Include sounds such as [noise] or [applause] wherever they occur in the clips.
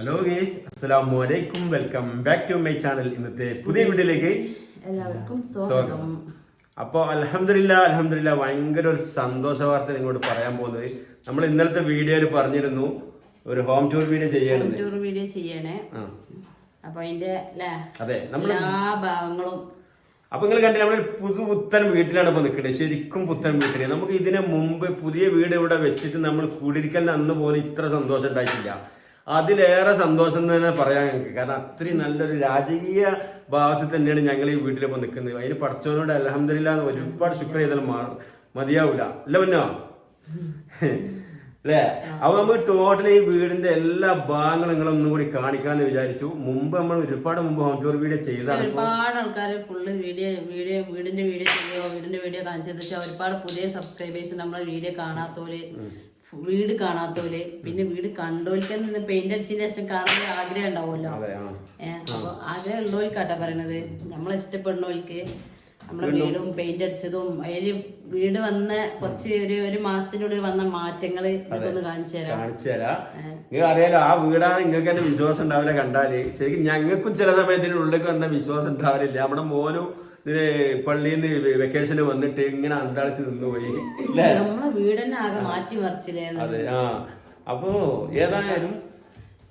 Hello ഗേഷ് അസ്സലാമു അലൈക്കും welcome back to my channel ഇന്നത്തെ പുതിയ വീഡിയോയിലേക്ക് എല്ലാവർക്കും സ്വാഗതം. അപ്പോൾ അലഹമില്ല അലഹമില്ല ഭയങ്കര ഒരു സന്തോഷ വാർത്ത നിങ്ങളോട് പറയാൻ പോകുന്നത്. നമ്മൾ ഇന്നലത്തെ വീഡിയോയിൽ പറഞ്ഞിരുന്നു ഒരു ഹോം ടൂർ വീഡിയോ ചെയ്യണം ടൂർ വീഡിയോ ചെയ്യണേ. അപ്പൊ അതിന്റെ അതെ നമ്മൾ ഭാഗങ്ങളും. അപ്പൊ നിങ്ങൾ കണ്ടില്ല നമ്മളൊരു പുതു പുത്തൻ വീട്ടിലാണ് ഇപ്പൊ നിൽക്കുന്നത്. ശരിക്കും പുത്തൻ വീട്ടിൽ. നമുക്ക് ഇതിനു മുമ്പ് പുതിയ വീട് ഇവിടെ വെച്ചിട്ട് നമ്മൾ കൂടിയിരിക്കലിന് അന്ന് പോലും ഇത്ര സന്തോഷം ഉണ്ടായിട്ടില്ല. അതിലേറെ സന്തോഷം തന്നെ പറയാൻ ഞങ്ങൾക്ക്. കാരണം അത്രയും നല്ലൊരു രാജകീയ ഭാവത്തിൽ തന്നെയാണ് ഞങ്ങൾ ഈ വീട്ടിലിപ്പോൾ നിൽക്കുന്നത്. അതിന് പഠിച്ചവനോട് അലഹമില്ല ഒരുപാട് ശുക്ര ചെയ്താലും മതിയാവൂല. അല്ല മുന്നോ അല്ലേ? അപ്പൊ നമുക്ക് ടോട്ടലി ഈ വീടിന്റെ എല്ലാ ഭാഗങ്ങളും നിങ്ങളൊന്നും കൂടി കാണിക്കാന്ന് വിചാരിച്ചു. മുമ്പ് നമ്മൾ ഒരുപാട് മുമ്പ് ഹോം ടൂർ വീഡിയോ ചെയ്താണ് ഒരുപാട് ആൾക്കാർ ഫുള്ള് വീഡിയോ വീഡിയോ വീടിന്റെ വീഡിയോ വീടിന്റെ വീഡിയോ കാണിച്ചത് ഒരുപാട് പുതിയ സബ്സ്ക്രൈബേഴ്സ് നമ്മളെ വീഡിയോ കാണാത്തോര് വീട് കാണാത്തോര് പിന്നെ വീട് കണ്ടോലിക്കാൻ നിന്ന് പെയിന്റ് അടിച്ചതിന് ശേഷം കാണാൻ ആഗ്രഹം ഉണ്ടാവുമല്ലോ. ഏഹ് അപ്പൊ ആഗ്രഹം ഉള്ളവർക്കാട്ടാ പറയണത്. നമ്മളെ ഇഷ്ടപ്പെടുന്നവർക്ക് നമ്മളെ വീടും പെയിന്റ് അടിച്ചതും അതിൽ വീട് വന്ന കുറച്ച് ഒരു ഒരു മാസത്തിനുള്ളിൽ വന്ന മാറ്റങ്ങൾ ഇതൊന്ന് കാണിച്ചു തരാം. കാണിച്ചു തരാം. നിങ്ങൾക്ക് അറിയാലോ ആ വീടാണ് നിങ്ങൾക്ക് തന്നെ വിശ്വാസം ഉണ്ടാവില്ല കണ്ടാൽ. ശരിക്കും ഞങ്ങൾക്കും ചില സമയത്തിന് ഉള്ളിലേക്ക് വന്ന വിശ്വാസം ഉണ്ടാവില്ല നമ്മുടെ മോനും ഇതിന് പള്ളിയിൽ നിന്ന് വെക്കേഷന് വന്നിട്ട് ഇങ്ങനെ അന്താളിച്ച് നിന്നുപോയി അതെ ആ. അപ്പോ ഏതായാലും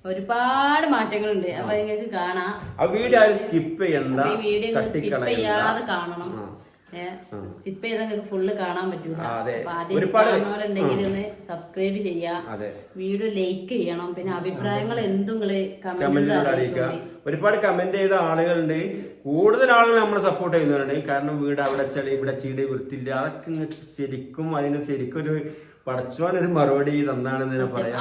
ഒരുപാട് മാറ്റങ്ങളുണ്ട്. അപ്പൊ നിങ്ങൾക്ക് കാണാം. ആ വീഡിയോ സ്കിപ്പ് ചെയ്യണ്ട. വീഡിയോ സ്കിപ്പ് ചെയ്യാതെ കാണണം. സ്കിപ്പ് ഇതൊക്കെ ഫുള്ള് കാണാൻ പറ്റൂല. ആ, അതെ. ഒരുപാട്- കാണുന്നവരുണ്ടെങ്കിൽ ഒന്ന് സബ്സ്ക്രൈബ് ചെയ്യാം. വീഡിയോ ലൈക്ക് ചെയ്യണം. പിന്നെ അഭിപ്രായങ്ങൾ എന്തും അറിയിക്കുക. ഒരുപാട് കമന്റ് ചെയ്ത ആളുകളുണ്ട്. കൂടുതൽ ആളുകൾ നമ്മളെ സപ്പോർട്ട് ചെയ്യുന്നവരുണ്ട്. കാരണം വീട് അവിടെ ചെളി ഇവിടെ ചീട് വൃത്തില്ല അതൊക്കെ ശരിക്കും അതിന് ശരിക്കും ഒരു പടച്ചോൻ ഒരു മറുപടി തന്നാണെന്ന് പറയാം.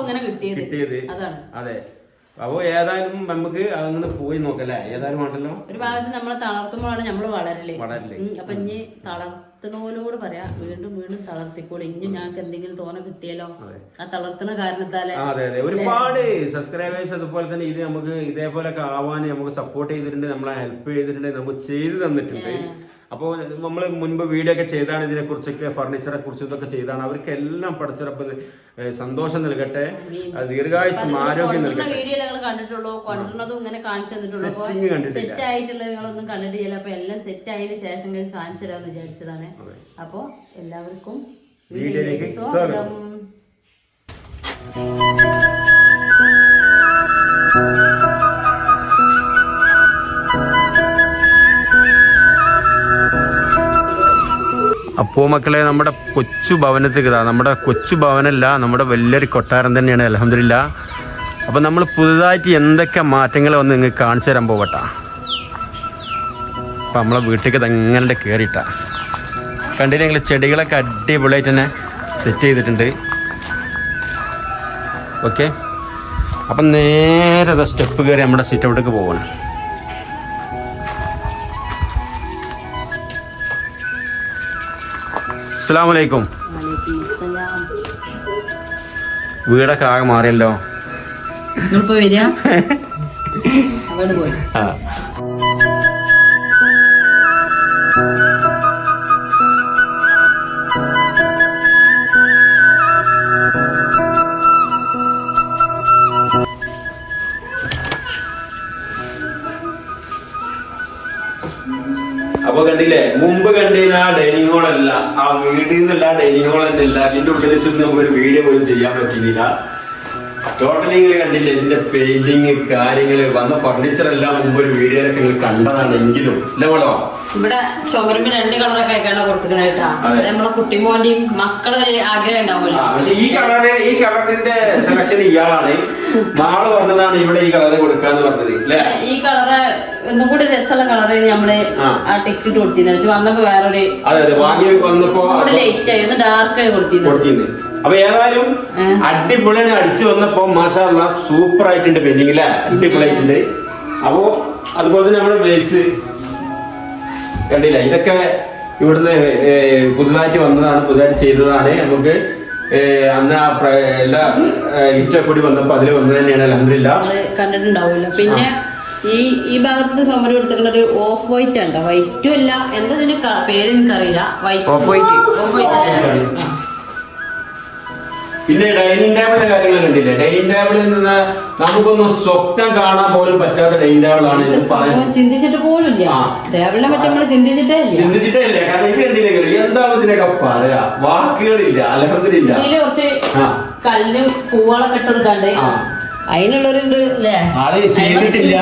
ഇങ്ങനെ കിട്ടിയത്. അതെ. അപ്പോ ഏതായാലും നമുക്ക് അങ്ങനെ പോയി നോക്കല്ലേ? ഏതായാലും വേണ്ടല്ലോ ഒരു ഭാഗത്ത് നമ്മളെ തളർത്തുമ്പോഴാണ് നമ്മൾ വളരല്ലേ വളരല്ലേ അപ്പൊ ഇനി തളർത്തണോലോട് പറയാ. വീണ്ടും വീണ്ടും തളർത്തിക്കോളൂ. ഇനി ഞങ്ങൾക്ക് എന്തെങ്കിലും തോന്നെ കിട്ടിയല്ലോ? ആ തളർത്തുന്ന കാരണത്താലേ അതെ അതെ. ഒരുപാട് സബ്സ്ക്രൈബേഴ്സ് അതുപോലെ തന്നെ ഇത് നമുക്ക് ഇതേപോലൊക്കെ ആവാൻ നമുക്ക് സപ്പോർട്ട് ചെയ്തിട്ടുണ്ട് നമ്മളെ ഹെൽപ്പ് ചെയ്തിട്ടുണ്ട് നമുക്ക് ചെയ്തു തന്നിട്ടുണ്ട്. അപ്പോൾ നമ്മൾ മുൻപ് വീഡിയോ ഒക്കെ ചെയ്താണ് ഇതിനെ കുറിച്ചൊക്കെ ഫർണിച്ചറെ കുറിച്ചും ഇതൊക്കെ ചെയ്താണ്. അവർക്ക് എല്ലാം പഠിച്ചിറപ്പത് സന്തോഷം നൽകട്ടെ. ദീർഘായുസം ആരോഗ്യം നൽകട്ടെ. കണ്ടിട്ടില്ല. സെറ്റ് ആയിട്ടുള്ളത് നിങ്ങളൊന്നും കണ്ടിട്ടില്ല. അപ്പൊ എല്ലാം സെറ്റ് ആയതിനു ശേഷം ഞാൻ കാണിച്ചു തരാമെന്ന് വിചാരിച്ചതാണ്. അപ്പൊ എല്ലാവർക്കും വീഡിയോയിലേക്ക് സ്വാഗതം. അപ്പോ മക്കളെ നമ്മുടെ കൊച്ചു ഭവനത്തിൽ നമ്മുടെ കൊച്ചു ഭവനല്ല നമ്മുടെ വലിയൊരു കൊട്ടാരം തന്നെയാണ് അലഹമില്ല അപ്പൊ നമ്മൾ പുതുതായിട്ട് എന്തൊക്കെ മാറ്റങ്ങൾ വന്ന് നിങ്ങൾക്ക് കാണിച്ചു തരാൻ പോകട്ടാ അപ്പൊ നമ്മളെ വീട്ടിലേക്ക് തങ്ങനെ കയറിയിട്ടാ കണ്ടില്ല ഞങ്ങൾ ചെടികളൊക്കെ അടിപൊളിയായിട്ട് തന്നെ സെറ്റ് ചെയ്തിട്ടുണ്ട്. ഓക്കെ അപ്പം നേരെ സ്റ്റെപ്പ് കയറി നമ്മുടെ സിറ്റ് ഔട്ടേക്ക് പോകണം അസ്സാം വലൈക്കും. വീടൊക്കെ ആകെ മാറിയല്ലോ. നിങ്ങളിപ്പോ വരിക? [laughs] ആ. കണ്ടില്ലേ? മുമ്പ് കണ്ടിരുന്ന ആ ഡൈനിങ് ഹോൾ അല്ല. ആ വീട്ടിൽ നിന്നല്ല ഡൈനിങ് ഹോൾ എന്നല്ല അതിന്റെ ഉള്ളിൽ ചെന്ന് നമുക്ക് ഒരു വീഡിയോ പോലും ചെയ്യാൻ പറ്റിയില്ല. ടോട്ടലി നിങ്ങൾ കണ്ടില്ല? ഇതിന്റെ പെയിന്റിങ് കാര്യങ്ങൾ വന്ന ഫർണിച്ചർ എല്ലാം മുമ്പ് ഒരു വീഡിയോയിലൊക്കെ നിങ്ങൾ കണ്ടതാണ് എങ്കിലും. അല്ലേ മോളോ? ഇവിടെ ചുമരുമ്പ് രണ്ട് കളറൊക്കെ ആയിക്കാണ് കൊടുത്തിട്ടാ അതെ. നമ്മളെ കുട്ടിമോന്റെയും ആഗ്രഹം ആ, ഉണ്ടാവുമല്ലോ പക്ഷെ ഈ കളറ് ഈ കളറിന്റെ സെലക്ഷൻ ഇയാളാണ്. നാളെ പറഞ്ഞതാണ് ഇവിടെ ഈ കളറ് കൊടുക്കാന്ന് പറഞ്ഞത്. ഈ കളറ് ഒന്നും കൂടി രസമുള്ള കളറ് നമ്മൾ ആ. ടിക്കറ്റ് കൊടുത്തിരുന്നു പക്ഷെ വന്നപ്പോ വേറൊരു ലേറ്റ് ആയി. ഒന്ന് ഡാർക്ക് ആയി കൊടുത്തിരുന്നു അപ്പൊ ഏതായാലും. അടിപൊളിയാണ് അടിച്ചു വന്നപ്പോ മാഷാ സൂപ്പർ ആയിട്ടുണ്ട് പെയിന്റിംഗ് അല്ലെ അടിപൊളിയായിട്ടുണ്ട്. അപ്പോ അതുപോലെ തന്നെ നമ്മുടെ ബേസ് കണ്ടില്ല? ഇതൊക്കെ ഇവിടുന്ന് പുതുതായിട്ട് വന്നതാണ് പുതുതായിട്ട് ചെയ്തതാണ്. നമുക്ക് അന്ന് ആ എല്ലാ ഗിഫ്റ്റ് കൂടി വന്നപ്പോ അതിൽ വന്നത് തന്നെയാണ് അലഹമില്ല കണ്ടിട്ടുണ്ടാവില്ല പിന്നെ ഈ ഈ ഭാഗത്ത് സോമരം കൊടുത്തിട്ടുള്ള ഒരു ഓഫ് വൈറ്റ് ആണ് വൈറ്റും അല്ല എന്താ ഇതിന്റെ പേര് എനിക്കറിയില്ല. White off white off white പിന്നെ ഡൈനിങ് ടേബിളിന്റെ കാര്യങ്ങൾ കണ്ടില്ലേ? ഡൈനിങ് ടേബിളിൽ നിന്ന് നമുക്കൊന്നും സ്വപ്നം കാണാൻ പോലും പറ്റാത്ത ഡൈനിങ് ടേബിൾ ആണ് ചിന്തിച്ചിട്ട് പോലും. ടേബിളിനെ പറ്റി നമ്മൾ ചിന്തിച്ചിട്ടേ ഇല്ല. ചിന്തിച്ചിട്ടേ ഇല്ല. കാരണം ഇത് കണ്ടില്ലെങ്കിൽ എന്താ ഇതിനൊക്കെ പറയാ വാക്കുകളില്ല ആ. കല്ലും പൂവളൊക്കെ ഇട്ടെടുക്കാണ്ട് ആ. അതിനുള്ളൊരു അത് ചെയ്തിട്ടില്ല.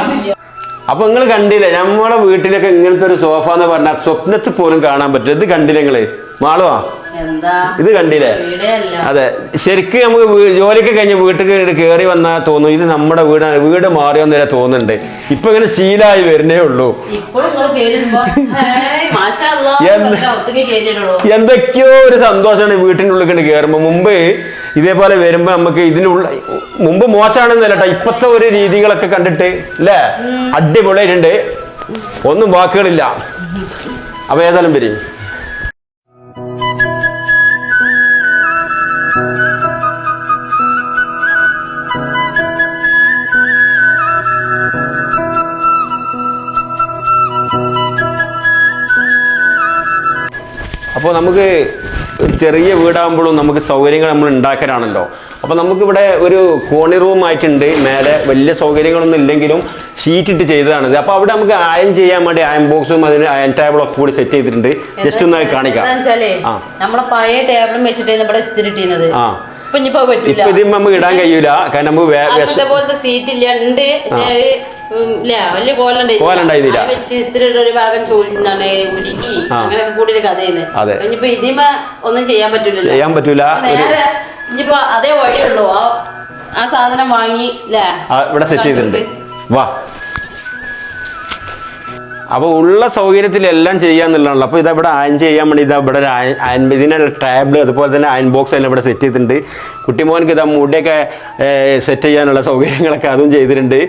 അപ്പൊ നിങ്ങൾ കണ്ടില്ലേ നമ്മളെ വീട്ടിലൊക്കെ ഇങ്ങനത്തെ ഒരു സോഫ എന്ന് പറഞ്ഞാൽ സ്വപ്നത്തിൽ പോലും കാണാൻ പറ്റും ഇത് കണ്ടില്ലേ നിങ്ങൾ? മാളുവാ? ഇത് കണ്ടില്ലേ? അതെ. ശരിക്ക് നമുക്ക് ജോലിക്ക് കഴിഞ്ഞ് വീട്ടിൽ കയറി വന്നാൽ തോന്നും. ഇത് നമ്മുടെ വീടാണ് വീട് മാറിയോന്നേരെ തോന്നുന്നുണ്ട്. ഇപ്പൊ ഇങ്ങനെ ശീലമായി വരുന്നേ ഉള്ളൂ. എന്തൊക്കെയോ ഒരു സന്തോഷമാണ് വീട്ടിന്റെ ഉള്ളിൽ കണ്ട് കയറുമ്പോൾ മുമ്പ് ഇതേപോലെ വരുമ്പോ നമുക്ക് ഇതിനുള്ള മുമ്പ് മോശമാണെന്നല്ല കേട്ടോ ഇപ്പത്തെ ഒരു രീതികളൊക്കെ കണ്ടിട്ട് അല്ലേ അടിപൊളിയായിട്ടുണ്ട്. ഒന്നും വാക്കുകളില്ല. അപ്പൊ ഏതായാലും വരും. അപ്പോൾ നമുക്ക് ഒരു ചെറിയ വീടാകുമ്പോഴും നമുക്ക് സൗകര്യങ്ങൾ നമ്മൾ ഉണ്ടാക്കലാണല്ലോ. അപ്പോൾ നമുക്കിവിടെ ഒരു കോണി റൂം ആയിട്ടുണ്ട്. മേലെ വലിയ സൗകര്യങ്ങളൊന്നും ഇല്ലെങ്കിലും ഷീറ്റ് ഇട്ട് ചെയ്തതാണിത്. അപ്പോൾ അവിടെ നമുക്ക് അയൺ ചെയ്യാൻ വേണ്ടി അയൺ ബോക്സും അതിന് അയൺ ടേബിളും ഒക്കെ കൂടി സെറ്റ് ചെയ്തിട്ടുണ്ട്. ജസ്റ്റ് ഒന്ന് കാണിക്കാം. നമ്മളെ പഴയ ടേബിളും വെച്ചിട്ട് ഇവിടെ ആ. ഇപ്പൊ ഇനിയിപ്പോ പറ്റില്ല ഇപ്പൊ ഇത് നമുക്ക് ഇടാൻ കഴിയൂല. കാരണം നമുക്ക് വേ- പോലത്തെ സീറ്റ് ഇല്ല. ഉണ്ട്. പക്ഷെ അത് ഉം, ഇല്ല. വലിയ കോലുണ്ട് കോലുണ്ടായിരുന്നില്ല. വെച്ച് ഇസ്തിരിയുടെ ഒരു ഭാഗം ചോദിച്ചാണ് ഉരുക്കി. ആ. അങ്ങനെയൊക്കെ കൂടി ഒരു കഥയാണ് അതെ. ഇനിയിപ്പോ ഇതിമ ഒന്നും ചെയ്യാൻ പറ്റൂല ചെയ്യാൻ പറ്റൂല. അപ്പൊ ഒരു നേരെ ഇനിയിപ്പോ അതേ വഴിയുള്ളൂ ആ ആ സാധനം വാങ്ങി ആ, ഇവിടെ സെറ്റ് ചെയ്തിട്ടുണ്ട്. വാ. അപ്പോൾ ഉള്ള സൗകര്യത്തിലെല്ലാം എല്ലാം ചെയ്യാന്നുള്ളതാണല്ലോ അപ്പോൾ ഇതവിടെ അയൺ ചെയ്യാൻ വേണ്ടി ഇതാ ഇവിടെ ഇതിനുള്ള ടാബിൾ അതുപോലെ തന്നെ അയൺ ബോക്സ് എല്ലാം ഇവിടെ സെറ്റ് ചെയ്തിട്ടുണ്ട്. കുട്ടിമോനക്ക് ഇതാ മുടിയൊക്കെ സെറ്റ് ചെയ്യാനുള്ള സൗകര്യങ്ങളൊക്കെ അതും ചെയ്തിട്ടുണ്ട്.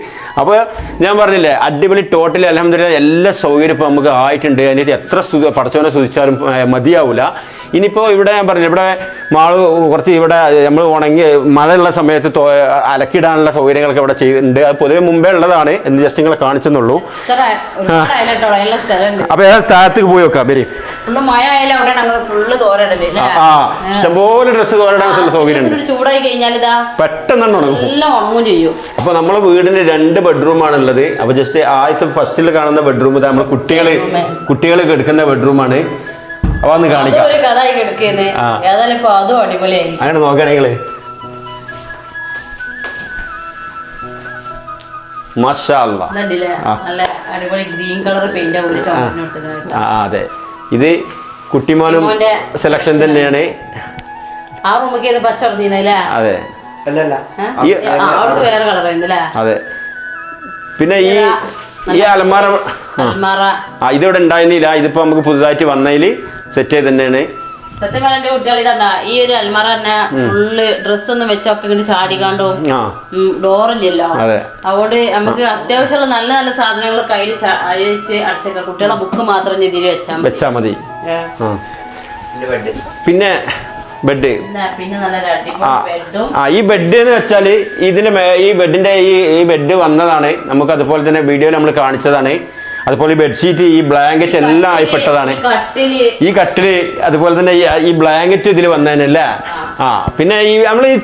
അപ്പോൾ ഞാൻ പറഞ്ഞില്ലേ അടിപൊളി ടോട്ടലി അലഹമ്മദില്ല എല്ലാ സൗകര്യം ഇപ്പോൾ നമുക്ക് ആയിട്ടുണ്ട്. അതിന് എത്ര സ്തുതി പടച്ചവനെ സ്തുതിച്ചാലും മതിയാവില്ല ഇനിയിപ്പോൾ ഇവിടെ ഞാൻ പറഞ്ഞു ഇവിടെ മാൾ കുറച്ച് ഇവിടെ നമ്മൾ ഉണങ്ങി മഴയുള്ള സമയത്ത് അലക്കിടാനുള്ള സൗകര്യങ്ങളൊക്കെ ഇവിടെ ചെയ്തിട്ടുണ്ട് അത് പൊതുവെ മുമ്പേ ഉള്ളതാണ് എന്ന് ജസ്റ്റ് നിങ്ങളെ കാണിച്ചെന്നുള്ളൂ. അപ്പോൾ ഏതാ താഴത്തേക്ക് പോയി നോക്കാം ഫുള്ള് ആ, ഇഷ്ടംപോലെ ഡ്രസ്സ് തോരടാൻ സൗകര്യമുണ്ട്. ചൂടായി കഴിഞ്ഞാൽ ഇതാ പെട്ടെന്ന് ഉണങ്ങും. എല്ലാം ഉണങ്ങും ചെയ്യും. അപ്പൊ നമ്മളെ വീടിന്റെ രണ്ട് ബെഡ്റൂം ആണുള്ളത്. അപ്പൊ ജസ്റ്റ് ആദ്യത്തെ ഫസ്റ്റിൽ കാണുന്ന ബെഡ്റൂം ഇതാ നമ്മൾ കുട്ടികൾ കുട്ടികൾ കിടക്കുന്ന ബെഡ്റൂമാണ് അപ്പൊ അന്ന് കാണിക്കാം. ഒരു. ഏതായാലും ഇപ്പൊ അതും അടിപൊളിയായി. അങ്ങനെ ആ, അതെ. ഇത് കുട്ടിമാനും സെലക്ഷൻ തന്നെയാണ്. ആ റൂമിക്ക് ഇത് പച്ച ഇറങ്ങിയിരുന്നല്ലേ അതെ. അവർക്ക് വേറെ കളർ ആയിരുന്നല്ലേ? അതെ. പിന്നെ ഈ ഈ അലമാര ആ. ഇതിവിടെ ഉണ്ടായിരുന്നില്ല. ഇതിപ്പോ നമുക്ക് പുതുതായിട്ട് വന്നതിൽ സെറ്റ് ചെയ്ത് തന്നെയാണ്. സത്യം പറഞ്ഞ എന്റെ കുട്ടികൾ ഇതണ്ട ഈ ഒരു അൽമാറ തന്നെ ഫുള്ള് ഡ്രസ് ഒന്നും വെച്ചൊക്കെ ഇങ്ങനെ ചാടിക്കാണ്ടോ ഡോറില്ലല്ലോ അതെ. അതുകൊണ്ട് നമുക്ക് അത്യാവശ്യമുള്ള നല്ല നല്ല സാധനങ്ങൾ കയ്യിൽ അഴിച്ച് അടച്ചേക്കാം. കുട്ടികളെ ബുക്ക് മാത്രം ഇതിൽ വെച്ചാൽ മതി. വെച്ചാ മതി. പിന്നെ ബെഡ്. ആ ആ ഈ ബെഡ് എന്ന് വെച്ചാൽ ഇതിന്റെ ഈ ബെഡിന്റെ ഈ ഈ ബെഡ് വന്നതാണ്. നമുക്ക് അതുപോലെ തന്നെ വീഡിയോയിൽ നമ്മൾ കാണിച്ചതാണ്. അതുപോലെ ഈ ബെഡ്ഷീറ്റ് ഈ ബ്ലാങ്കറ്റ് എല്ലാം ആയിപ്പെട്ടതാണ്. ഈ കട്ടിൽ. അതുപോലെ തന്നെ ഈ- ബ്ലാങ്കറ്റ് ഇതിൽ വന്നതന്നല്ലേ ആ. പിന്നെ ഈ നമ്മൾ ഈ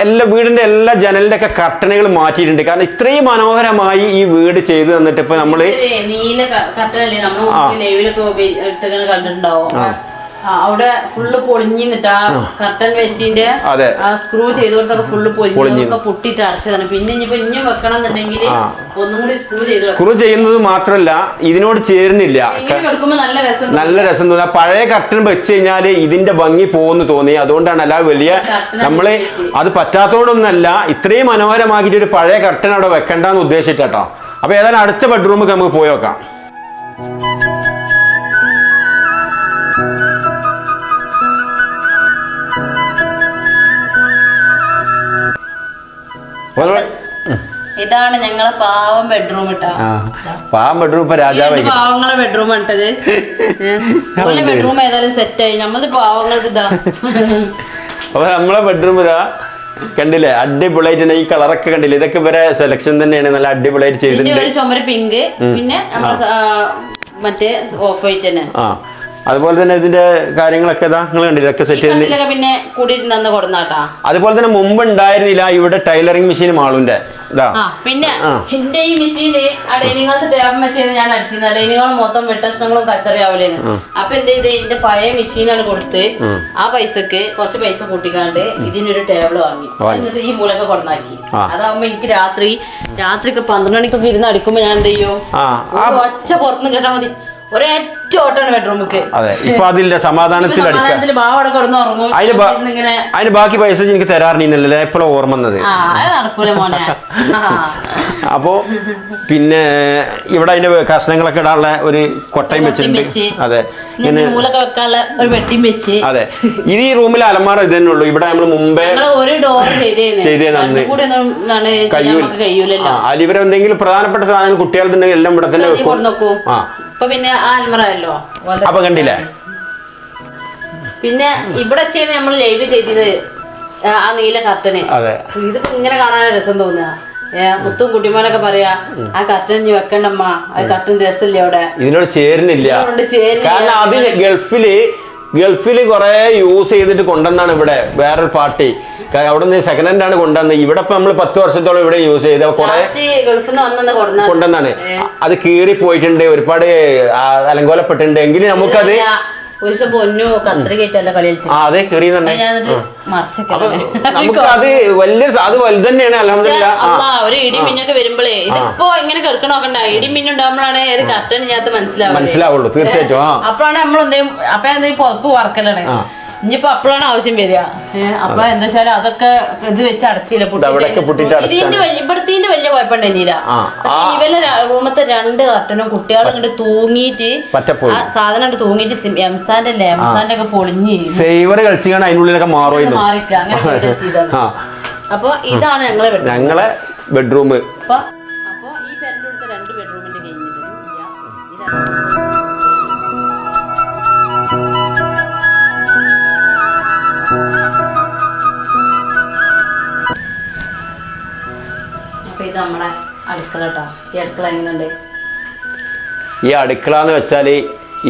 എല്ലാ വീടിന്റെ എല്ലാ ജനലിന്റെ ഒക്കെ കർട്ടനുകൾ മാറ്റിയിട്ടുണ്ട്. കാരണം ഇത്രയും മനോഹരമായി ഈ വീട് ചെയ്തു തന്നിട്ട് ഇപ്പൊ നമ്മൾ നീല ക- നമ്മൾ ലൈവിലൊക്കെ ഇട്ടിങ്ങനെ കണ്ടിട്ടുണ്ടാവും. ആ, അവിടെ ഫുള്ള് പൊളിഞ്ഞു നിന്നിട്ട് കർട്ടൻ വെച്ചിന്റെ സ്ക്രൂ ചെയ്ത് കൊടുത്തൊക്കെ ഫുള്ള് പൊളിഞ്ഞ്. പൊളിഞ്ഞൊക്കെ പൊട്ടിട്ട് അടച്ചതാണ്. പിന്നെ ഇനിയിപ്പോ ഇനിയും വെക്കണം എന്നുണ്ടെങ്കിൽ ഒന്നും കൂടി സ്ക്രൂ ചെയ്ത് വെക്കണം. സ്ക്രൂ ചെയ്യുന്നത് മാത്രമല്ല ഇതിനോട് ചേരുന്നില്ല. നല്ല രസം നല്ല രസം തോന്നുക പഴയ കർട്ടൻ വെച്ച് കഴിഞ്ഞാൽ ഇതിന്റെ ഭംഗി പോകുന്നു തോന്നി. അതുകൊണ്ടാണ് അല്ല വലിയ നമ്മൾ. അത് പറ്റാത്തോടൊന്നല്ല ഇത്രയും മനോഹരമാക്കിയിട്ട് ഒരു പഴയ കർട്ടൻ അവിടെ വെക്കണ്ടെന്ന് ഉദ്ദേശിച്ചിട്ടോ അപ്പൊ ഏതായാലും അടുത്ത ബെഡ്റൂമിൽ നമുക്ക് പോയി നോക്കാം. ഇതാണ് ഞങ്ങളെ പാവം ബെഡ്റൂം ഇട്ടാ പാവം ബെഡ്റൂം ഇപ്പൊ രണ്ട് പാവങ്ങളെ ബെഡ്റൂം ഇട്ടത് ഓലെ ബെഡ്റൂം ഏതായാലും സെറ്റ് ആയി. നമ്മളത് പാവങ്ങളത് ഇതാ. അപ്പൊ നമ്മളെ ബെഡ്റൂം ഇതാ. കണ്ടില്ലേ? അടിപൊളിയായിട്ട് ഈ കളറൊക്കെ കണ്ടില്ലേ? ഇതൊക്കെ ഇവരെ സെലക്ഷൻ തന്നെയാണ്. നല്ല അടിപൊളിയായിട്ട് ചെയ്തിട്ടുണ്ട്. ഒരു ചുമര് പിങ്ക് പിന്നെ മറ്റേ ഓഫ് വൈറ്റ് തന്നെ. ആ. അതുപോലെ തന്നെ ഇതിന്റെ കാര്യങ്ങളൊക്കെ ഇതാ നിങ്ങൾ കണ്ടില്ല? ഇതൊക്കെ സെറ്റ് ചെയ്ത് പിന്നെ കൂടി കൊടുന്നാട്ടാ. അതുപോലെ തന്നെ മുമ്പ് ഉണ്ടായിരുന്നില്ല ഇവിടെ ടൈലറിംഗ് മെഷീൻ മാളുന്റെ. ഇതാ. പിന്നെ. എന്റെ ഈ മെഷീന് ആ ഡൈനിങ് ഹാളത്തെ ടേബിൾ മെഷീൻ ഞാൻ അടിച്ചിരുന്ന ഡൈനിങ് ഹാൾ മൊത്തം വെട്ടക്ഷണങ്ങളും കച്ചറിയാവില്ലേന്ന് അപ്പൊ എന്ത് ചെയ്ത്? എന്റെ പഴയ മെഷീനാണ് കൊടുത്ത് ആ. പൈസക്ക് കുറച്ച് പൈസ കൂട്ടിക്കാണ്ട് ഇതിനൊരു ടേബിൾ വാങ്ങി. എന്നിട്ട് ഈ മൂലൊക്കെ കൊടുന്നാക്കി. അതാവുമ്പോ എനിക്ക് രാത്രി രാത്രി പന്ത്രണ്ട് മണിക്കൊക്കെ ഇരുന്ന് അടിക്കുമ്പോ ഞാൻ എന്ത് ചെയ്യും? ഒച്ച പുറത്തുനിന്ന് കേട്ടാ മതി. ഒരൊറ്റ ഓട്ടാണ് ബെഡ്റൂമിക്ക്. അതെ ഇപ്പൊ അതില്ല സമാധാനത്തിൽ അടിക്കാം. അതിന് ബാ- അതിന് ബാക്കി പൈസ എനിക്ക് തരാറില്ല എപ്പോഴും ഓർമ്മ വന്നത്. നടക്കൂല മോനെ. ആ. പിന്നെ ഇവിടെ അതിന്റെ കഷ്ണങ്ങളൊക്കെ ഇടാനുള്ള ഒരു കൊട്ടയും വെച്ചിട്ടുണ്ട്. വെച്ച്. അതെ ഇങ്ങനെ നൂലൊക്കെ വെക്കാനുള്ള ഒരു വെട്ടിയും വെച്ച്. അതെ ഇത് ഈ റൂമിൽ അലമാറ ഇത് തന്നെ ഉള്ളൂ. ഇവിടെ നമ്മൾ മുമ്പേ ഞങ്ങൾ ഒരു ഡോർ ചെയ്തേ നന്ന്. കൂടി ഒന്നും എന്താണ് ചെയ്യാൻ കഴിയൂല. നമുക്ക് കഴിയൂലല്ലോ. ആ അതിലിവർ എന്തെങ്കിലും പ്രധാനപ്പെട്ട സാധനങ്ങൾ കുട്ടികൾ എല്ലാം ഇവിടെ തന്നെ വെക്കും. ആ ഇപ്പൊ പിന്നെ ആ അൽമറയല്ലോ അപ്പൊ കണ്ടില്ലേ? പിന്നെ ഇവിടെ ചെയ്യുന്ന നമ്മൾ ലൈവ് ചെയ്തത് ആ, നീല കർട്ടന്. ഇതിപ്പോ ഇങ്ങനെ കാണാൻ രസം തോന്നുക. മുത്തും കുട്ടിമാനൊക്കെ പറയാ ആ കർട്ടൻ ഇനി വെക്കണ്ടമ്മ ആ കർട്ടൻ രസമില്ല അവിടെ? ഇതിനോട് ചേരുന്നില്ല. ഗൾഫിൽ കാരണം അത് ഗൾഫിൽ കൊറേ കുറെ യൂസ് ചെയ്തിട്ട് കൊണ്ടുവന്നാണ് ഇവിടെ വേറൊരു പാർട്ടി. അവിടെ നിന്ന് സെക്കൻഡ് ഹാൻഡ് ആണ് കൊണ്ടുവന്നത് ഇവിടെ ഇപ്പൊ നമ്മൾ പത്ത് വർഷത്തോളം ഇവിടെ യൂസ് ചെയ്ത. കുറെ കൊണ്ടുവന്നാണ്. അത് കീറി പോയിട്ടുണ്ട് ഒരുപാട് അലങ്കോലപ്പെട്ടിട്ടുണ്ട്. എങ്കിലും നമുക്കത് ഒരു ദിവസം പൊന്നു കത്രികയിട്ടല്ല കളി കളിച്ചു. ആ അതെ കീറി തന്നെ. ഞാൻ എന്നിട്ട് നമുക്ക് അത് വലിയ സ- അത് വലുത് തന്നെയാണ് അലഹമില്ല ആ അല്ലാ ഒരു ഇടി മിന്നൊക്കെ വരുമ്പോഴേ ഇതിപ്പോ ഇങ്ങനെ കിടക്കണ നോക്കണ്ട. ഇടി മിന്നുണ്ടാകുമ്പോഴാണ് ഒരു കർട്ടൻ ഇതിനകത്ത് മനസ്സിലാവുന്നത് മനസ്സിലാവുള്ളൂ തീർച്ചയായിട്ടും ആ. അപ്പോഴാണ് നമ്മൾ എന്തെങ്കിലും അപ്പൊ എന്തെങ്കിലും പുറപ്പ് വറക്കലാണ്. ഇനിയിപ്പോ അപ്പോഴാണ് ആവശ്യം വരിക. അപ്പൊ എന്താ വെച്ചാൽ അതൊക്കെ ഇത് വെച്ച് അടച്ചില്ല ഇതിന്റെ ഇവിടത്തിന്റെ കുഴപ്പമുണ്ടായിരുന്നില്ല. പക്ഷെ ഇവലെ റൂമത്തെ രണ്ട് കർട്ടനും കുട്ടികളും ഇങ്ങോട്ട് തൂങ്ങിയിട്ട് ആ സാധനം ഇങ്ങോട്ട് തൂങ്ങിയിട്ട് എംസാന്റെ അല്ലേ എംസാന്റെ ഒക്കെ പൊളിഞ്ഞ് സേവർ കളിച്ചാണ് അതിനുള്ളിലൊക്കെ മാറുമായിരുന്നു മാറിക്ക അപ്പൊ ഇതാണ് ഞങ്ങളെ ബെഡ്റൂം ഞങ്ങളെ ബെഡ്റൂം അപ്പൊ അപ്പൊ ഈ പെരന്റെ അടുത്ത രണ്ട് ബെഡ്റൂമിന്റെ കഴിഞ്ഞിട്ട് ഇത് നമ്മുടെ അടുക്കള കേട്ടോ. ഈ അടുക്കള എങ്ങനെയുണ്ട്? ഈ അടുക്കള എന്ന് വെച്ചാൽ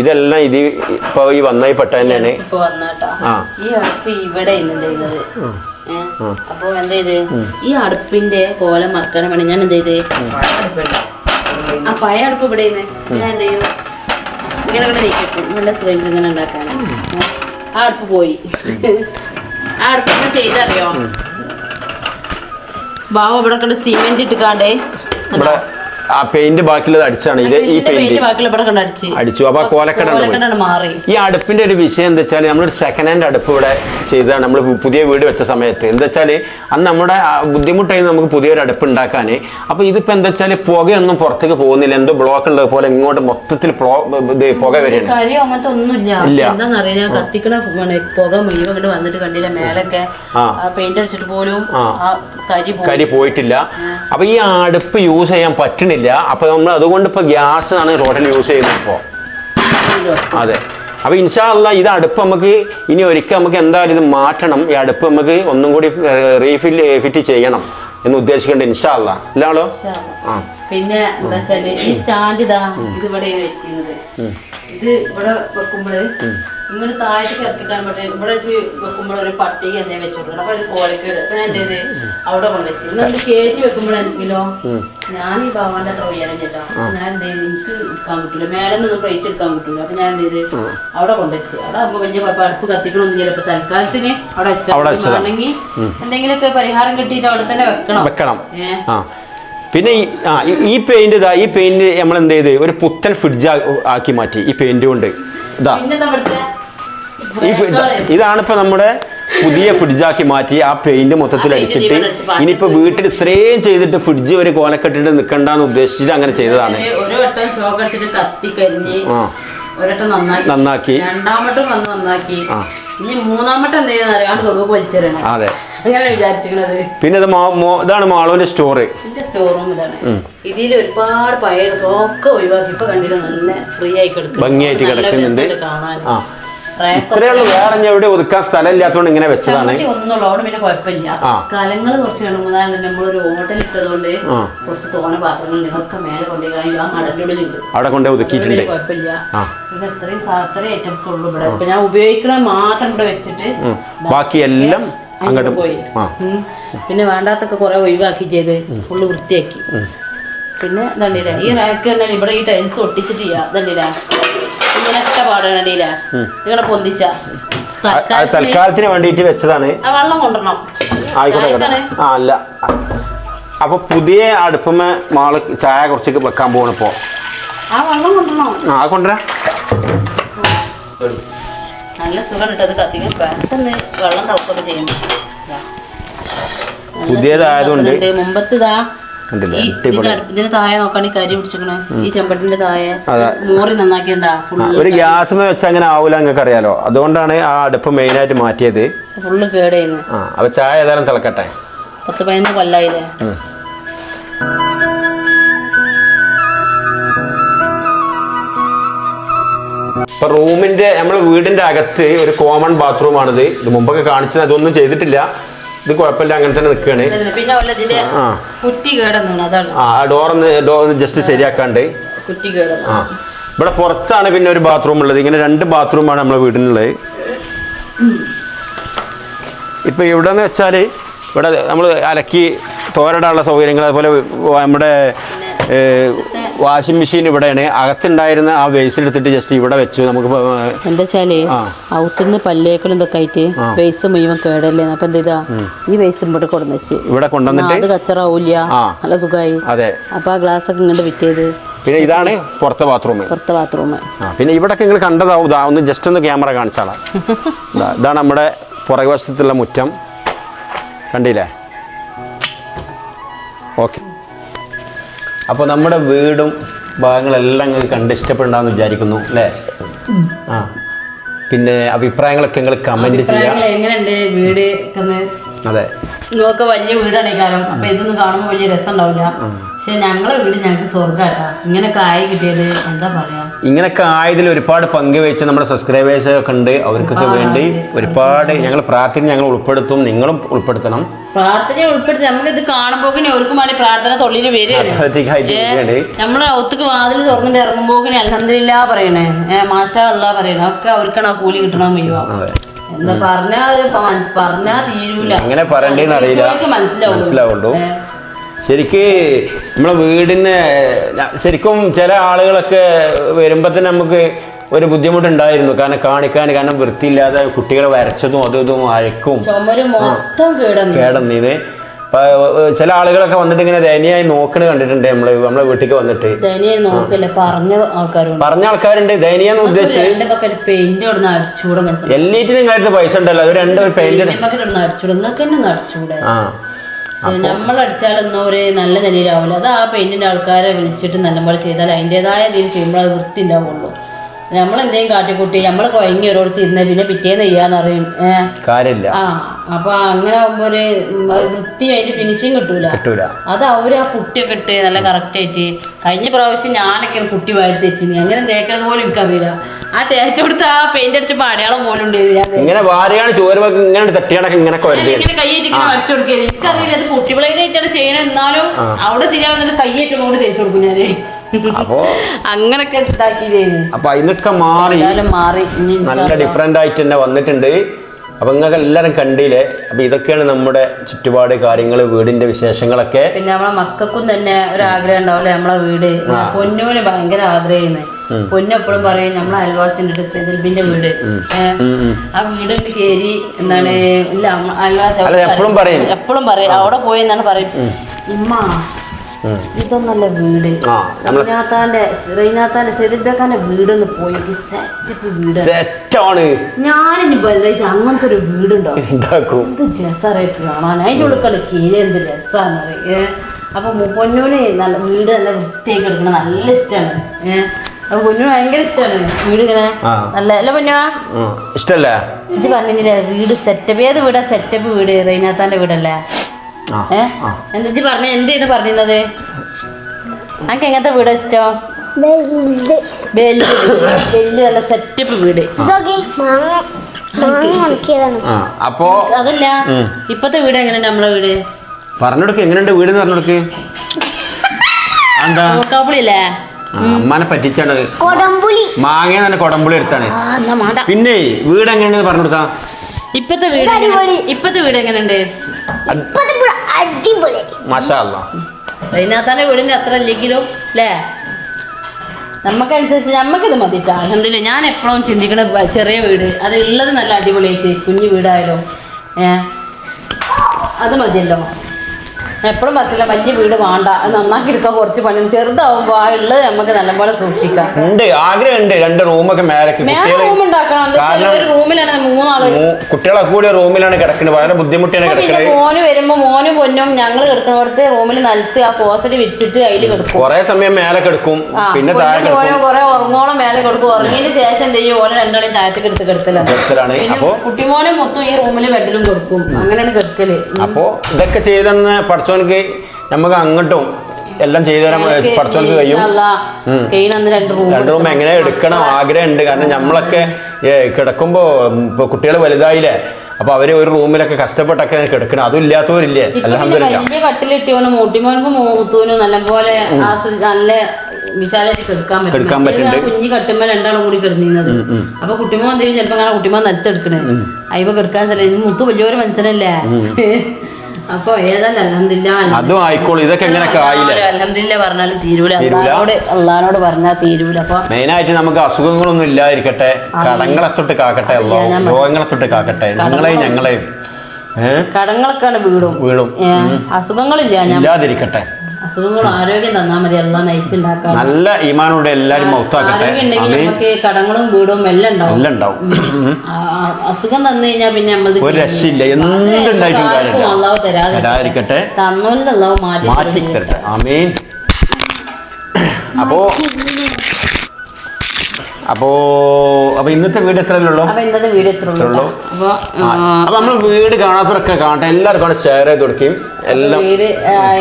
ഇതെല്ലാം ഇത് ഇപ്പൊ ഈ വന്നായി പെട്ട തന്നെയാണ്. ഇപ്പൊ വന്നാട്ടോ ഈ അടുപ്പ് ഇവിടെ അപ്പൊ എന്താ ഇത് ഈ അടുപ്പിന്റെ കോലം മറക്കാൻ വേണ്ടി ഞാൻ എന്ത് ചെയ്ത്? ആ പഴയ അടുപ്പ് ഇവിടെ ഞാൻ എന്ത് ചെയ്യും? ഇങ്ങനെ ഇവിടെ നീക്കിട്ടു നല്ല സുഖം ഇങ്ങനെ ഉണ്ടാക്കാൻ ആ അടുപ്പ് പോയി. ആ അടുപ്പ് ചെയ്തറിയോ? ബാബു ഇവിടെ കണ്ട് സിമെന്റ് ഇട്ടിക്കാണ്ടേ. ഇവിടെ ആ പെയിന്റ് ബാക്കിയുള്ളത് അടിച്ചാണ്. ഇത് ഈ പെയിന്റ് അടിച്ച്. അപ്പൊ ആ കോലക്കട മാറി. ഈ അടുപ്പിന്റെ ഒരു വിഷയം എന്താ വെച്ചാൽ നമ്മളൊരു സെക്കൻഡ് ഹാൻഡ് അടുപ്പ് ഇവിടെ ചെയ്തതാണ്. നമ്മൾ പുതിയ വീട് വെച്ച സമയത്ത്. എന്താ വെച്ചാൽ അന്ന് നമ്മുടെ ബുദ്ധിമുട്ടായി നമുക്ക് പുതിയൊരു അടുപ്പ് ഉണ്ടാക്കാൻ അപ്പൊ ഇതിപ്പോ എന്താ വെച്ചാൽ പുകയൊന്നും പുറത്തേക്ക് പോകുന്നില്ല. എന്തോ ബ്ലോക്ക് ഉള്ളത് പോലെ ഇങ്ങോട്ട് മൊത്തത്തിൽ ഇത് പുക വരികയാണ്. കാര്യം അങ്ങനത്തെ ഒന്നുമില്ല. കത്തിക്കണ പുക മുഴുവൻ ഇങ്ങോട്ട് വന്നിട്ട് കണ്ടില്ല? മേലൊക്കെ ആ. പെയിന്റ് അടിച്ചിട്ട് പോലും കരി പോയി. കരി പോയിട്ടില്ല. അപ്പൊ ഈ അടുപ്പ് യൂസ് ചെയ്യാൻ പറ്റണില്ല അപ്പൊ നമ്മൾ അതുകൊണ്ട് ഇപ്പൊ ഗ്യാസ് ആണ് റോഡിൽ യൂസ് ചെയ്യുന്നത് ഇപ്പോൾ അതെ. അപ്പോൾ ഇൻഷാ അല്ല ഇത് അടുപ്പ് നമുക്ക് ഇനി ഒരിക്കൽ നമുക്ക് എന്തായാലും ഇത് മാറ്റണം. ഈ അടുപ്പ് നമുക്ക് ഒന്നും കൂടി റീഫിൽ ഫിറ്റ് ചെയ്യണം എന്ന് ഉദ്ദേശിക്കേണ്ട ഇൻഷാ അല്ല ഇല്ലാളോ ആ. പിന്നെ എന്താ ഈ സ്റ്റാൻഡ് ഇതാ ഇത് ഇവിടെ വെച്ചിരുന്നത്. ഇത് ഇവിടെ വെക്കുമ്പോൾ ഇങ്ങോട്ട് താഴേക്ക് ഇറക്കിക്കാൻ പറ്റും ഇവിടെ വെച്ച് വെക്കുമ്പോൾ ഒരു പട്ടി എന്തേ വെച്ച് കൊടുക്കണം അപ്പൊ ഒരു കോഴിക്കേട്. പിന്നെ എന്ത് അവിടെ കൊണ്ടുവച്ച് എന്നിട്ട് കയറ്റി വെക്കുമ്പോഴാണെങ്കിലോ ഞാൻ ഈ ഭഗവാന്റെ അത്ര ഉയരം ചേട്ടാ ഞാൻ എന്ത് എനിക്ക് എടുക്കാൻ പറ്റില്ല മേലെ നിന്നൊന്നും പ്ലേറ്റ് എടുക്കാൻ പറ്റില്ല അപ്പൊ ഞാൻ എന്ത് അവിടെ കൊണ്ടുവച്ച് അവിടെ അപ്പൊ വലിയ അടുപ്പ് കത്തിക്കണമൊന്നും ചിലപ്പോ തൽക്കാലത്തിന് അവിടെ വെച്ചാണെങ്കിൽ എന്തെങ്കിലുമൊക്കെ പരിഹാരം കിട്ടിയിട്ട് അവിടെ തന്നെ വെക്കണം. വെക്കണം. പിന്നെ ഈ ആ ഈ- പെയിന്റ് ഇതാ ഈ പെയിന്റ് നമ്മൾ എന്ത് ചെയ്ത്? ഒരു പുത്തൻ ഫ്രിഡ്ജ് ആക്കി മാറ്റി. ഈ പെയിന്റ് കൊണ്ട്. ഇതാ. ഈ ഇതാണ് ഇപ്പൊ നമ്മുടെ പുതിയ ഫ്രിഡ്ജാക്കി മാറ്റി ആ പെയിന്റ് മൊത്തത്തിൽ അടിച്ചിട്ട് ഇനിയിപ്പോ വീട്ടിൽ ഇത്രയും ചെയ്തിട്ട് ഫ്രിഡ്ജ് ഒരു കോലക്കെട്ടിട്ട് നിൽക്കണ്ടെന്ന് ഉദ്ദേശിച്ചിട്ട് അങ്ങനെ ചെയ്തതാണ്. നന്നാക്കി. നന്നാക്കി. രണ്ടാമട്ടും വന്ന് നന്നാക്കി. ഇനി മൂന്നാമത്തെ എന്ത് അതെ. അങ്ങനെ വിചാരിച്ചിരിക്കണത്. പിന്നെ ഇത് ഇതാണ് മാളോന്റെ സ്റ്റോറ്. എന്റെ സ്റ്റോർ റൂം ഇതാണ് ഇതിൽ ഒരുപാട് പഴയ സോക്കെ ഒഴിവാക്കി. ഇപ്പൊ കണ്ടില്ല നല്ല ഫ്രീ ആയി കിടക്കും ഭംഗിയായിട്ട് കിടക്കുന്നുണ്ട്. കാണാൻ. ഇത്രയേ ഉള്ളൂ. വേറെ ഞാൻ എവിടെ ഒതുക്കാൻ സ്ഥലം ഇല്ലാത്തതുകൊണ്ട് ഇങ്ങനെ വെച്ചതാണ്. ഒന്നുള്ളൂ അവിടെ പിന്നെ കുഴപ്പമില്ല. കലങ്ങൾ കുറച്ച് കാണുമ്പോൾ നമ്മളൊരു ഇട്ടതുകൊണ്ട് കുറച്ച് തോന മേലെ കൊണ്ടുപോയി ആ ഉള്ളിലുണ്ട് അവിടെ കൊണ്ട് ഒതുക്കിയിട്ടുണ്ട്. കുഴപ്പമില്ല. ഇത്രയും ഐറ്റംസ് ഉള്ളൂ ഇവിടെ. ഇപ്പൊ ഞാൻ ഉപയോഗിക്കണ മാത്രം ഇവിടെ വെച്ചിട്ട് ബാക്കി എല്ലാം അങ്ങോട്ട് പോയി. പിന്നെ വേണ്ടാത്തൊക്കെ കുറെ ഒഴിവാക്കി ചെയ്ത് ഫുള്ള് വൃത്തിയാക്കി. പിന്നെ ഇതണ്ടില്ല ഈ റാക്ക് തന്നെ ഇവിടെ ഈ ടൈൽസ് ഒട്ടിച്ചിട്ട് ഇതണ്ടില്ല ഇങ്ങനത്തെ പാടണ്ടില്ല ഇങ്ങനെ പൊന്തിച്ച. തൽക്കാലത്തിന് വേണ്ടിയിട്ട് വെച്ചതാണ്. വെള്ളം കൊണ്ടുവരണം ആയിക്കോട്ടെ ആയിക്കോട്ടെ. ആ അല്ല. അപ്പൊ പുതിയ അടുപ്പം മാൾ ചായ കുറച്ച് വെക്കാൻ പോകണം ഇപ്പോ. ആ വെള്ളം കൊണ്ടുവരണം ആ അത് നല്ല സുഖം ഇട്ടത് കത്തിക്കാൻ പെട്ടെന്ന് വെള്ളം തിളക്കൊക്കെ ചെയ്യുന്നു ദാ. നല്ല പുതിയതായതുകൊണ്ട്. മുമ്പത്തേതാ കണ്ടില്ലേ? ഈ അടിപൊളി. ഇതിന്റെ അടുപ്പ്- ഇതിന് താഴെ നോക്കാണെങ്കിൽ കരി പിടിച്ചിക്കണേ ഈ ചെമ്പട്ടിന്റെ താഴെ അതെ. മോറി നന്നാക്കിയണ്ടാ ഒരു ഗ്യാസ് വെച്ച് അങ്ങനെ ആവൂല നിങ്ങൾക്ക് അറിയാലോ അതുകൊണ്ടാണ് ആ അടുപ്പ് മെയിൻ ആയിട്ട് മാറ്റിയത്. ഫുള്ള് കേടായിരുന്നു. ആ അപ്പൊ ചായ ഏതായാലും തിളക്കട്ടെ. പത്ത് പതിനൊന്ന് കൊല്ലായില്ലേ? ഇപ്പൊ റൂമിന്റെ നമ്മൾ വീടിന്റെ അകത്ത് ഒരു കോമൺ ബാത്റൂമാണിത്. ഇത് മുമ്പൊക്കെ കാണിച്ചത് അതൊന്നും ചെയ്തിട്ടില്ല. ഇത് കുഴപ്പമില്ല അങ്ങനെ തന്നെ നിൽക്കുകയാണ്. പിന്നെ വല്ല ഇതിന്റെ ആ. കുറ്റി കേടന്നു അതാണ്. ആ ഡോറൊന്ന് ഡോർ ജസ്റ്റ് ശരിയാക്കാണ്ട്. കുറ്റി കേടന്നു ആ. ഇവിടെ പുറത്താണ് പിന്നെ ഒരു ബാത്റൂം ഉള്ളത്. ഇങ്ങനെ രണ്ട് ബാത്റൂമാണ് നമ്മളെ വീടിനുള്ളത്. ഇപ്പൊ ഇവിടെ എന്ന് വെച്ചാൽ ഇവിടെ നമ്മൾ അലക്കി തോരടാനുള്ള സൗകര്യങ്ങൾ അതുപോലെ നമ്മുടെ വാഷിംഗ് മെഷീൻ ഇവിടെയാണ്. അകത്തുണ്ടായിരുന്ന ആ വേസ്റ്റ് എടുത്തിട്ട് ജസ്റ്റ് ഇവിടെ വെച്ചു. നമുക്ക് എന്താ വെച്ചാലേ. ഔത്തുനിന്ന് പല്ലേക്കളും ഇതൊക്കെ ആയിട്ട് വേസ്റ്റ് മുഴുവൻ കേടല്ലേ? അപ്പൊ എന്ത് ഈ വേസ്റ്റ് ഇവിടെ കൊണ്ടുവന്നു ഇവിടെ കൊണ്ടുവന്നിട്ട് അത് കച്ചറാവൂല. നല്ല സുഖമായി അതെ. അപ്പൊ ആ ഗ്ലാസ് ഒക്കെ ഇങ്ങോട്ട് വിറ്റേത്. പിന്നെ ഇതാണ് പുറത്തെ ബാത്റൂം പുറത്തെ ബാത്റൂം പിന്നെ ഇവിടൊക്കെ നിങ്ങൾ കണ്ടതാവും. ഒന്ന് ജസ്റ്റ് ഒന്ന് ക്യാമറ കാണിച്ചാളാം. ഇതാ [laughs] ഇതാണ് നമ്മുടെ പുറകുവശത്തുള്ള മുറ്റം. കണ്ടില്ലേ? ഓക്കെ. അപ്പോൾ നമ്മുടെ വീടും ഭാഗങ്ങളെല്ലാം നിങ്ങൾ കണ്ട് ഇഷ്ടപ്പെടണമെന്ന് വിചാരിക്കുന്നു അല്ലേ? ആ. പിന്നെ അഭിപ്രായങ്ങളൊക്കെ നിങ്ങൾ കമന്റ് ചെയ്യാം. എങ്ങനെയുണ്ട് വീട് അതെ. നിങ്ങൾക്ക് വലിയ വീടാണ് കാലം. അപ്പൊ ഇതൊന്നും കാണുമ്പോൾ വലിയ രസം ഉണ്ടാവില്ല പക്ഷെ ഞങ്ങളെ വീട് ഞങ്ങൾക്ക് സ്വർഗാട്ടാ. ഇങ്ങനൊക്കെ ആയി കിട്ടിയത് എന്താ പറയാ? ഇങ്ങനൊക്കെ ആയതിൽ ഒരുപാട് പങ്കുവെച്ച് നമ്മുടെ സബ്സ്ക്രൈബേഴ്സ് ഒക്കെ ഉണ്ട്. അവർക്കൊക്കെ വേണ്ടി ഒരുപാട് ഞങ്ങൾ പ്രാർത്ഥന ഞങ്ങൾ ഉൾപ്പെടുത്തും. നിങ്ങളും ഉൾപ്പെടുത്തണം. പ്രാർത്ഥന ഉൾപ്പെടുത്തി. നമുക്ക് ഇത് കാണുമ്പോൾ അവർക്കും വേണ്ടി പ്രാർത്ഥന തൊള്ളിൽ വരികയാണ്. നമ്മളെ ഒത്തുക്ക് വാതിൽ തുറന്നിട്ട് ഇറങ്ങുമ്പോൾ അലഹമില്ല പറയണേ. മാഷ അല്ലാ പറയണേ. ഒക്കെ അവർക്കാണ് ആ കൂലി കിട്ടണം മുഴുവൻ. അതെ. എന്താ പറഞ്ഞാ അത്? മനസ്- പറഞ്ഞാ തീരൂല. എങ്ങനെ പറയണ്ടേന്ന് അറിയില്ല. മനസ്സിലാവുള്ളൂ. ശരിക്ക് നമ്മളെ വീടിന് ശരിക്കും ചില ആളുകളൊക്കെ വരുമ്പോൾ തന്നെ നമുക്ക് ഒരു ബുദ്ധിമുട്ടുണ്ടായിരുന്നു. കാരണം കാണിക്കാൻ കാരണം വൃത്തിയില്ലാതെ കുട്ടികളെ വരച്ചതും അതും ഇതും അഴക്കും. ചുമര് ചില ആളുകളൊക്കെ വന്നിട്ട് ഇങ്ങനെ ദയനീയായി നോക്കണ കണ്ടിട്ടുണ്ട് നമ്മൾ നമ്മളെ വീട്ടിലേക്ക് വന്നിട്ട്. പറഞ്ഞ ആൾക്കാരുണ്ട്. ദയനീയെന്ന് ഉദ്ദേശിച്ച് പെയിന്റ് എല്ലാറ്റിനും കാര്യത്തിൽ പൈസ ഉണ്ടല്ലോ. അത് രണ്ട് പെയിന്റ് ഒന്ന് അടിച്ചൂടെ ആ. നമ്മൾ അടിച്ചാലൊന്നും ഒരു നല്ല നിലയിലാവില്ല അത് ആ പെയിന്റിന്റെ ആൾക്കാരെ വിളിച്ചിട്ട് നല്ലപോലെ ചെയ്താൽ അതിന്റെതായ രീതിയിൽ ചെയ്യുമ്പോൾ അത് വൃത്തി ഉണ്ടാവുള്ളൂ നമ്മൾ എന്തെങ്കിലും കാട്ടിക്കൂട്ടി നമ്മൾ കൊയങ്ങി ഒരിടത്ത് ഇരുന്ന് പിന്നെ പിറ്റേന്ന് ചെയ്യാന്നറിയും ഏഹ് കാര്യമില്ല ആ അപ്പൊ അങ്ങനെ ആകുമ്പോ ഒരു വൃത്തി അതിന്റെ ഫിനിഷിങ് കിട്ടൂല. കിട്ടൂല. അത് അവർ ആ പുട്ടിയൊക്കെ ഇട്ട് നല്ല കറക്റ്റ് ആയിട്ട് കഴിഞ്ഞ പ്രാവശ്യം ഞാനൊക്കെ കുട്ടി വാരി തേച്ചിന്. അങ്ങനെ തേക്കുന്നത് പോലും എനിക്കറിയില്ല. ആ തേച്ച് കൊടുത്ത ആ പെയിന്റ് അടിച്ച അടയാളം പോലും. ഞാൻ ഇങ്ങനെ വാരിയാണ് ചോരുമ്പോ ഇങ്ങനെ തട്ടിയാണൊക്കെ ഇങ്ങനെ ഇങ്ങനെ കൈയേറ്റിങ്ങനെ വരച്ചു കൊടുക്കുക എനിക്കറിയില്ല അത് പുട്ടി തേച്ചാണ് ചെയ്യണത്. എന്നാലും അവിടെ ശരിയാവുന്നത് കൈയേറ്റ് കൊണ്ട് തേച്ചു കൊടുക്കും ഞാൻ. അപ്പോ അങ്ങനൊക്കെ അപ്പൊ ഇതൊക്കെ മാറി മാറി. നല്ല ഡിഫറെന്റ് ആയിട്ട് തന്നെ വന്നിട്ടുണ്ട്. അപ്പൊ നിങ്ങൾക്ക് എല്ലാവരും കണ്ടില്ലേ? അപ്പൊ ഇതൊക്കെയാണ് നമ്മുടെ ചുറ്റുപാട് കാര്യങ്ങൾ വീടിന്റെ വിശേഷങ്ങളൊക്കെ. പിന്നെ നമ്മളെ മക്കൾക്കും തന്നെ ഒരു ആഗ്രഹം ഉണ്ടാവില്ലേ നമ്മളെ വീട്. പൊന്നുവിന് ഭയങ്കര ആഗ്രഹമാണ് പൊന്നു എപ്പോഴും പറയും നമ്മളെ അയൽവാസിന്റെ സെതിൽബിന്റെ വീട്. ആ വീടിന്റെ കയറി എന്താണ് ഇല്ല അയൽവാസി എപ്പളും പറയും. എപ്പോഴും പറയും. അവിടെ പോയി എന്നാണ് പറയും. ഇമ്മ ഇതൊന്നല്ല വീട്. റീനാത്താന്റെ റീനാത്താന്റെ സെതിൽബേക്കാന്റെ വീടൊന്ന് പോയി സെറ്റപ്പ് വീട്. സെറ്റാണ്. ഞാനിനി വലുതായിട്ട് അങ്ങനത്തെ ഒരു വീടുണ്ടോ എന്ത് രസമായിട്ട് കാണാൻ. അതിന്റെ ഉള്ളിൽ കീഴ എന്ത് രസമാണ് ഏഹ് അപ്പൊ പൊന്നൂന് നല്ല വീട് നല്ല വൃത്തിയായി കിടക്കണം നല്ല ഇഷ്ടമാണ് ഏഹ് അപ്പൊ പൊന്നു ഭയങ്കര ഇഷ്ടമാണ് വീട് ഇങ്ങനെ. നല്ല അല്ല പൊന്നുവാ? ഇഷ്ടല്ലേ? ഇജ്ജ് പറഞ്ഞില്ലേ വീട് സെറ്റപ്പ് ഏത് വീടാ സെറ്റപ്പ് വീട്? റീനാത്താന്റെ വീടല്ലേ? ഏഹ് എന്താ ഇജ്ജ് പറഞ്ഞ? എന്ത് ചെയ്ത് പറഞ്ഞത് അനക്ക് എങ്ങനത്തെ വീട് ഇഷ്ടം? വലിയ വലിയ നല്ല സെറ്റപ്പ് വീട്. അപ്പോ അതല്ല. ഇപ്പത്തെ വീട് എങ്ങനെയുണ്ട് നമ്മളെ വീട്? പറഞ്ഞെടുക്ക എങ്ങനെയുണ്ട് വീട് എന്ന് പറഞ്ഞെടുക്ക്? എന്താ? അമ്മാനെ പറ്റിച്ചാണ്. കൊടംപുളി മാങ്ങ തന്നെ കൊടമ്പുളി എടുത്താണ് പിന്നെ വീട് എങ്ങനെയാണെന്ന് പറഞ്ഞെടുത്താ? ഇപ്പത്തെ വീട് എങ്ങനെ- ഇപ്പത്തെ വീട് എങ്ങനെയുണ്ട്? ഇപ്പത്തെ ഇവിടെ അടിപൊളി. മാഷാ അല്ലാ അതിനകത്താന്റെ വീടിന്റെ അത്ര ഇല്ലെങ്കിലും അല്ലേ നമുക്കനുസരിച്ച് നമുക്കിത് മതിട്ടാ. എന്തില്ല ഞാൻ എപ്പോഴും ചിന്തിക്കണ ബ- ചെറിയ വീട്. അത് ഉള്ളത് നല്ല അടിപൊളിയായിട്ട് കുഞ്ഞു വീടായാലോ ഏ? അത് മതിയല്ലോ. എപ്പോഴും പറ്റില്ല വലിയ വീട് വേണ്ട നന്നാക്കി എടുക്കാൻ കുറച്ച് പണി. ചെറുതാവുമ്പോ ആ ഉള്ളത് നമുക്ക് നല്ലപോലെ സൂക്ഷിക്കാം. ഉണ്ട് ആഗ്രഹമുണ്ട് രണ്ട് റൂമൊക്കെ മേലേക്ക് റൂം ഉണ്ടാക്കണം. റൂമിലാണ് മൂന്നാൾ. കുട്ടികളെ കൂടി റൂമിലാണ് കിടക്കുന്നത് വളരെ ബുദ്ധിമുട്ടിയാണ് കിടക്കുന്നത് മോന് വരുമ്പോ മോനും പൊന്നും ഞങ്ങൾ കിടക്കുന്നിടത്ത് റൂമിൽ നിലത്ത് ആ പോസറ്റ് വിരിച്ചിട്ട് അതിൽ കിടക്കും. കുറെ സമയം മേലെ കിടക്കും. പിന്നെ താഴെ കുറെ ഉറങ്ങോളം മേലെ കിടക്കും. ഉറങ്ങിയതിന് ശേഷം എന്ത് ചെയ്യും? ഓരോ രണ്ടാളെയും താഴത്തേക്ക് എടുത്ത് കിടത്തലാണ്. കുട്ടിമോനും മൊത്തം ഈ റൂമിൽ ബെഡിലും കൊടുക്കും. അങ്ങനെയാണ് കിടക്കൽ. അപ്പോ ഇതൊക്കെ ചെയ്തെന്ന് പഠിച്ചവനക്ക് നമുക്ക് അങ്ങോട്ടും എല്ലാം ചെയ്തു തരാൻ പഠിച്ചവർക്ക് കഴിയും. രണ്ട് റൂം എങ്ങനെ എടുക്കണം ആഗ്രഹം ഉണ്ട് കാരണം നമ്മളൊക്കെ കിടക്കുമ്പോൾ കിടക്കുമ്പോ ഉം, ഇപ്പൊ കുട്ടികൾ വലുതായില്ലേ അപ്പൊ അവർ ഒരു റൂമിലൊക്കെ കഷ്ടപ്പെട്ടൊക്കെ കിടക്കണം അതും ഇല്ലാത്തവരില്ലേ? അലഹമില്ല വലിയ കട്ടിലിട്ടിയോണ്ട് മൂട്ടിമോനും മൂത്തൂനും നല്ലപോലെ നല്ല ആ പറ്റുന്നുണ്ട്. കുഞ്ഞി കട്ടുമ്പോൾ രണ്ടാളും കൂടി കിടന്നിരുന്നത്. അപ്പൊ കുട്ടിമോ എന്തെങ്കിലും ചിലപ്പോ കുട്ടിമോ നിലത്തെടുക്കണേ അയ്യോ കിടക്കാൻ സ്ഥലം മുത്തു മുത്ത് വലിയൊരു മനുഷ്യനല്ലേ? [laughs] അപ്പൊ ഏതല്ല അലഹമില്ല അതും ആയിക്കോളും. ഇതൊക്കെ എങ്ങനെ ആയില്ലേ? അലഹമില്ല പറഞ്ഞാലും തീരൂല. തീരൂല. അള്ളഹാനോട് അള്ളഹാനോട് പറഞ്ഞാൽ തീരൂല. അപ്പൊ മെയിനായിട്ട് നമുക്ക് അസുഖങ്ങളൊന്നും ഇല്ലായിരിക്കട്ടെ കടങ്ങളെ തൊട്ട് കാക്കട്ടെ. അല്ലോ രോഗങ്ങളെ തൊട്ട് കാക്കട്ടെ. നിങ്ങളെയും ഞങ്ങളെയും. ഏഹ് കടങ്ങളൊക്കെയാണ് വീടും. വീടും. അസുഖങ്ങളില്ല ഇല്ലാതിരിക്കട്ടെ. അസുഖങ്ങൾ ആരോഗ്യം തന്നാൽ മതി. എല്ലാം നയിച്ചുണ്ടാക്കാം നല്ല ഈമാനോടെ എല്ലാരും മൗത്താക്കട്ടെ. നമുക്ക് കടങ്ങളും വീടും എല്ലാം ഉണ്ടാവും. എല്ലാം ഉണ്ടാവും. അസുഖം തന്നു കഴിഞ്ഞാൽ പിന്നെ നമ്മൾ ഒരു രക്ഷയില്ല. എന്തുണ്ടായിട്ടും കാര്യമില്ല. തരാതിരിക്കട്ടെ. തന്നോണ്ട് അള്ളാഹു മാറ്റി മാറ്റി തരട്ടെ ആമീൻ അപ്പോ അപ്പോ അപ്പൊ ഇന്നത്തെ വീട് എത്ര ഉള്ളൂ ഇന്നത്തെ വീഡിയോ എത്ര ഉള്ളൂ. അപ്പൊ നമ്മൾ വീട് കാണാത്തവരൊക്കെ കാണട്ടെ എല്ലാവർക്കും കൂടെ ഷെയർ ചെയ്ത് കൊടുക്കുകയും എല്ലാം വീട്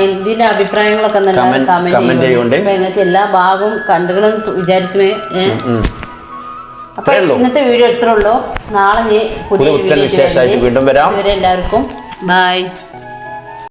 ഇതിന്റെ അഭിപ്രായങ്ങളൊക്കെ കമന്റ് ചെയ്യുന്നുണ്ട്. നിങ്ങൾക്ക് എല്ലാ ഭാഗവും കണ്ടുകളെന്ന് വിചാരിക്കണേ? അപ്പൊ ഇന്നത്തെ വീഡിയോ എത്ര ഉള്ളൂ നാളെ പുതിയ പുതിയ വിശേഷമായിട്ട് വീണ്ടും വരാം. എല്ലാവർക്കും ബൈ